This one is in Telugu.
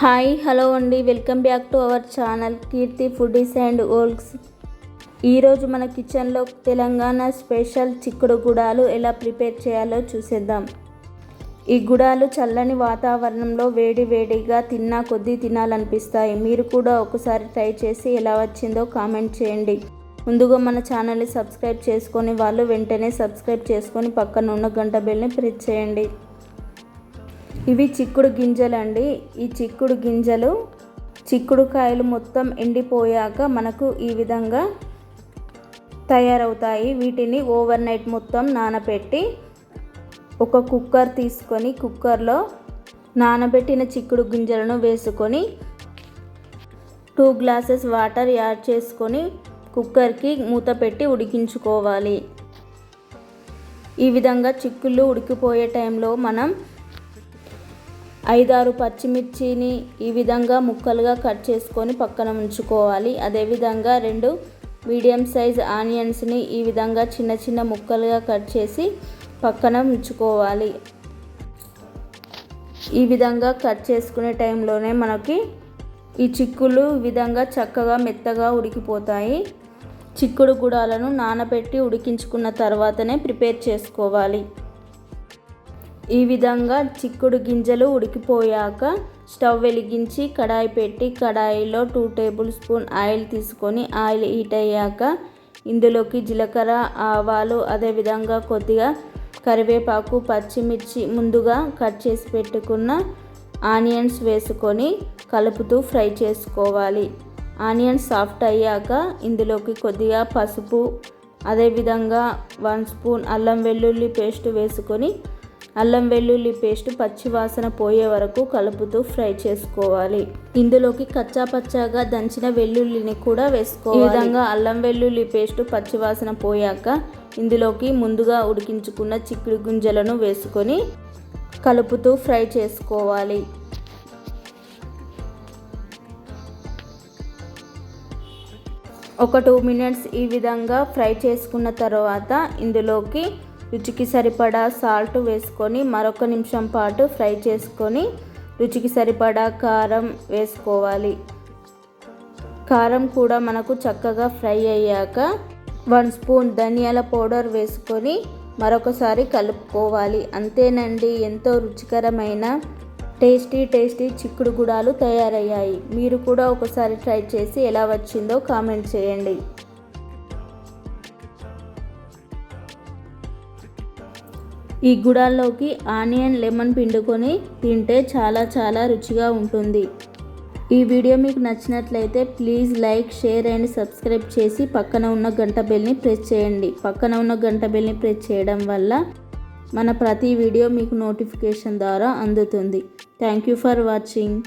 హాయ్ హలో అండి. Welcome back to our channel Keerthi foodies and folks ఈరోజు మన కిచెన్లో తెలంగాణ స్పెషల్ చిక్కుడు గుడాలు ఎలా ప్రిపేర్ చేయాలో చూసేద్దాం. ఈ గుడాలు చల్లని వాతావరణంలో వేడి వేడిగా తిన్నా కొద్దీ తినాలనిపిస్తాయి. మీరు కూడా ఒకసారి ట్రై చేసి ఎలా వచ్చిందో కామెంట్ చేయండి. ముందుగా మన ఛానల్ని సబ్స్క్రైబ్ చేసుకొని వాళ్ళు వెంటనే సబ్స్క్రైబ్ చేసుకొని పక్కన ఉన్న గంట బెల్ని ప్రెస్ చేయండి. ఇవి చిక్కుడు గింజలు అండి ఈ చిక్కుడు గింజలు చిక్కుడు కాయలు మొత్తం ఎండిపోయాక మనకు ఈ విధంగా తయారవుతాయి. వీటిని ఓవర్ నైట్ మొత్తం నానబెట్టి ఒక కుక్కర్ తీసుకొని కుక్కర్లో నానబెట్టిన చిక్కుడు గింజలను వేసుకొని టూ గ్లాసెస్ వాటర్ యాడ్ చేసుకొని కుక్కర్కి మూత పెట్టి ఉడికించుకోవాలి. ఈ విధంగా చిక్కుళ్ళు ఉడికిపోయే టైంలో మనం ఐదారు పచ్చిమిర్చిని ఈ విధంగా ముక్కలుగా కట్ చేసుకొని పక్కన ఉంచుకోవాలి. అదేవిధంగా రెండు మీడియం సైజ్ ఆనియన్స్ని ఈ విధంగా చిన్న చిన్న ముక్కలుగా కట్ చేసి పక్కన ఉంచుకోవాలి. ఈ విధంగా కట్ చేసుకునే టైంలోనే మనకి ఈ చిక్కులు ఈ విధంగా చక్కగా మెత్తగా ఉడికిపోతాయి. చిక్కుడు గుడాలను నానబెట్టి ఉడికించుకున్న తర్వాతనే ప్రిపేర్ చేసుకోవాలి. ఈ విధంగా చిక్కుడు గింజలు ఉడికిపోయాక స్టవ్ వెలిగించి కడాయి పెట్టి కడాయిలో టూ టేబుల్ స్పూన్ ఆయిల్ తీసుకొని ఆయిల్ హీట్ అయ్యాక ఇందులోకి జీలకర్ర ఆవాలు అదేవిధంగా కొద్దిగా కరివేపాకు పచ్చిమిర్చి ముందుగా కట్ చేసి పెట్టుకున్న ఆనియన్స్ వేసుకొని కలుపుతూ ఫ్రై చేసుకోవాలి. ఆనియన్స్ సాఫ్ట్ అయ్యాక ఇందులోకి కొద్దిగా పసుపు అదేవిధంగా వన్ స్పూన్ అల్లం వెల్లుల్లి పేస్ట్ వేసుకొని అల్లం వెల్లుల్లి పేస్ట్ పచ్చివాసన పోయే వరకు కలుపుతూ ఫ్రై చేసుకోవాలి. ఇందులోకి కచ్చా పచ్చాగా దంచిన వెల్లుల్లిని కూడా వేసుకోవాలి. ఈ విధంగా అల్లం వెల్లుల్లి పేస్ట్ పచ్చివాసన పోయాక ఇందులోకి ముందుగా ఉడికించుకున్న చిక్కుడు గుంజలను వేసుకొని కలుపుతూ ఫ్రై చేసుకోవాలి. ఒక టూ మినిట్స్ ఈ విధంగా ఫ్రై చేసుకున్న తర్వాత ఇందులోకి రుచికి సరిపడా సాల్ట్ వేసుకొని మరొక నిమిషం పాటు ఫ్రై చేసుకొని రుచికి సరిపడా కారం వేసుకోవాలి. కారం కూడా మనకు చక్కగా ఫ్రై అయ్యాక వన్ స్పూన్ ధనియాల పౌడర్ వేసుకొని మరొకసారి కలుపుకోవాలి. అంతేనండి ఎంతో రుచికరమైన టేస్టీ టేస్టీ చిక్కుడు గుడాలు తయారయ్యాయి. మీరు కూడా ఒకసారి ట్రై చేసి ఎలా వచ్చిందో కామెంట్ చేయండి. ఈ గుడాల్లోకి ఆనియన్ లెమన్ పిండుకొని తింటే చాలా చాలా రుచిగా ఉంటుంది. ఈ వీడియో మీకు నచ్చినట్లయితే please like share and subscribe చేసి పక్కన ఉన్న గంట బెల్ని ప్రెస్ చేయండి. పక్కన ఉన్న గంట బెల్ని ప్రెస్ చేయడం వల్ల మన ప్రతి వీడియో మీకు నోటిఫికేషన్ ద్వారా అందుతుంది. Thank you for watching.